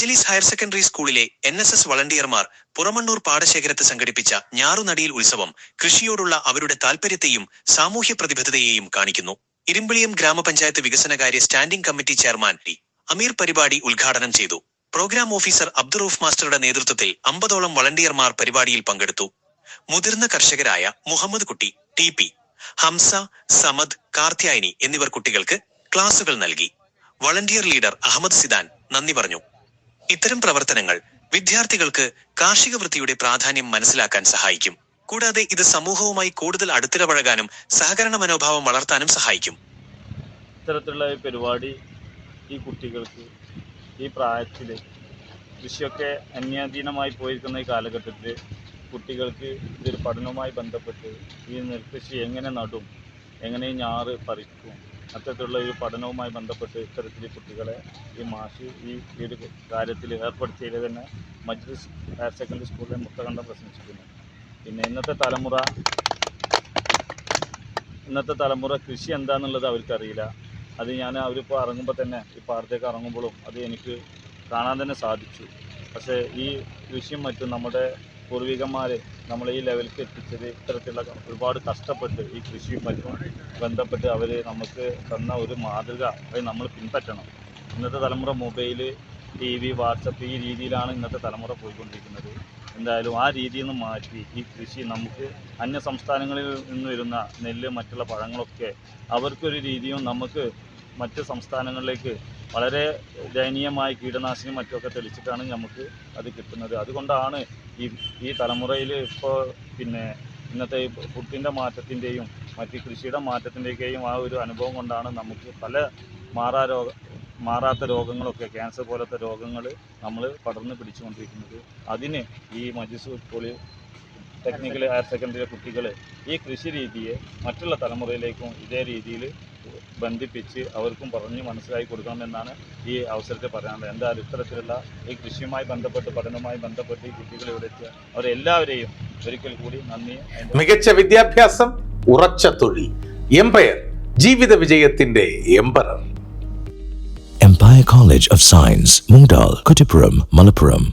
Police higher secondary സ്കൂളിലെ N S S വളണ്ടിയർമാർ പുറമണ്ണൂർ പാടശേഖരത്ത് സംഘടിപ്പിച്ച ഞാറുനടിയിൽ ഉത്സവം കൃഷിയോടുള്ള അവരുടെ താൽപര്യത്തെയും സാമൂഹ്യ പ്രതിബദ്ധതയെയും കാണിക്കുന്നു. ഇരുമ്പിളിയം ഗ്രാമപഞ്ചായത്ത് വികസനകാര്യ standing committee chairman T Ameer പരിപാടി ഉദ്ഘാടനം ചെയ്തു. പ്രോഗ്രാം ഓഫീസർ അബ്ദുറൂഫ് മാസ്റ്ററുടെ നേതൃത്വത്തിൽ അമ്പതോളം വളണ്ടിയർമാർ പരിപാടിയിൽ പങ്കെടുത്തു. മുതിർന്ന കർഷകരായ മുഹമ്മദ് കുട്ടി ടി പി ഹംസ സമദ് കാർത്യായനി എന്നിവർ കുട്ടികൾക്ക് ക്ലാസുകൾ നൽകി. വളണ്ടിയർ ലീഡർ അഹമ്മദ് സിദാൻ നന്ദി പറഞ്ഞു. ഇത്തരം പ്രവർത്തനങ്ങൾ വിദ്യാർത്ഥികൾക്ക് കാർഷിക വൃത്തിയുടെ പ്രാധാന്യം മനസ്സിലാക്കാൻ സഹായിക്കും. കൂടാതെ ഇത് സമൂഹവുമായി കൂടുതൽ അടുത്തിടപഴകാനും സഹകരണ മനോഭാവം വളർത്താനും സഹായിക്കും. ഇത്തരത്തിലുള്ള പരിപാടി ഈ കുട്ടികൾക്ക് ഈ പ്രായത്തിൽ കൃഷിയൊക്കെ അന്യാധീനമായി പോയിരിക്കുന്ന ഈ കാലഘട്ടത്തിൽ കുട്ടികൾക്ക് ഇതൊരു പഠനവുമായി ബന്ധപ്പെട്ട് ഈ നെൽകൃഷി എങ്ങനെ നടും? എങ്ങനെ ഞാറ് പറിക്കും? അത്തരത്തിലുള്ള ഈ പഠനവുമായി ബന്ധപ്പെട്ട് ഇത്തരത്തിൽ കുട്ടികളെ ഈ മാഷ് ഈ ഈ ഒരു കാര്യത്തിൽ ഏർപ്പെടുത്തിയത് തന്നെ മജ്ലിസ് ഹയർ സെക്കൻഡറി സ്കൂളിലെ മുത്തകണ്ഠം പ്രശംസിക്കുന്നു. പിന്നെ ഇന്നത്തെ തലമുറ ഇന്നത്തെ തലമുറ കൃഷി എന്താണെന്നുള്ളത് അവർക്കറിയില്ല. അത് ഞാൻ അവരിപ്പോൾ ഇറങ്ങുമ്പോൾ തന്നെ ഈ പാടത്തേക്ക് ഇറങ്ങുമ്പോഴും അത് എനിക്ക് കാണാൻ തന്നെ സാധിച്ചു. പക്ഷേ ഈ കൃഷിയും മറ്റും നമ്മുടെ പൂർവികന്മാർ നമ്മളെ ഈ ലെവലിലേക്ക് എത്തിച്ചത് ഇത്തരത്തിലുള്ള ഒരുപാട് കഷ്ടപ്പെട്ട് ഈ കൃഷിയും മറ്റും ബന്ധപ്പെട്ട് അവർ നമുക്ക് തന്ന ഒരു മാതൃക അത് നമ്മൾ പിൻപറ്റണം. ഇന്നത്തെ തലമുറ മൊബൈൽ ടി വി വാട്സപ്പ് ഈ രീതിയിലാണ് ഇന്നത്തെ തലമുറ പോയിക്കൊണ്ടിരിക്കുന്നത്. എന്തായാലും ആ രീതിയിൽ നിന്ന് മാറ്റി ഈ കൃഷി നമുക്ക് അന്യ സംസ്ഥാനങ്ങളിൽ നിന്ന് വരുന്ന നെല്ല് മറ്റുള്ള പഴങ്ങളൊക്കെ അവർക്കൊരു രീതിയും നമുക്ക് മറ്റ് സംസ്ഥാനങ്ങളിലേക്ക് വളരെ ദയനീയമായ കീടനാശിനി മറ്റുമൊക്കെ തെളിച്ചിട്ടാണ് നമുക്ക് അത് കിട്ടുന്നത്. അതുകൊണ്ടാണ് ഈ ഈ തലമുറയിൽ ഇപ്പോൾ പിന്നെ ഇന്നത്തെ ഫുഡിന്റെ മാറ്റത്തിന്റെയും മറ്റ് കൃഷിയുടെ മാറ്റത്തിന്റെയൊക്കെയും ആ ഒരു അനുഭവം കൊണ്ടാണ് നമുക്ക് പല മാറാ രോഗ മാറാത്ത രോഗങ്ങളൊക്കെ ക്യാൻസർ പോലത്തെ രോഗങ്ങൾ നമ്മൾ പടർന്ന് പിടിച്ചുകൊണ്ടിരിക്കുന്നത്. അതിന് ഈ മജിസൂർ പോളി ടെക്നിക്കൽ ഹയർ സെക്കൻഡറി കുട്ടികൾ ഈ കൃഷി രീതിയെ മറ്റുള്ള തലമുറയിലേക്കും ഇതേ രീതിയിൽ ബന്ധിപ്പിച്ച് അവർക്കും പറഞ്ഞ് മനസ്സിലാക്കി കൊടുക്കണമെന്നാണ് ഈ അവസരത്തിൽ പറയാനുള്ളത്. എന്തായാലും ഇത്തരത്തിലുള്ള ഈ കൃഷിയുമായി ബന്ധപ്പെട്ട് പഠനവുമായി ബന്ധപ്പെട്ട് ഈ കുട്ടികൾ ഇവിടെ എത്തിയ അവരെല്ലാവരെയും ഒരിക്കൽ കൂടി നന്ദി. മികച്ച വിദ്യാഭ്യാസം ഉറച്ച തൊഴിൽ. എംപയർ ജീവിത വിജയത്തിന്റെ Empire. Empire College of Science, Mungdal, Kutipuram, Malappuram.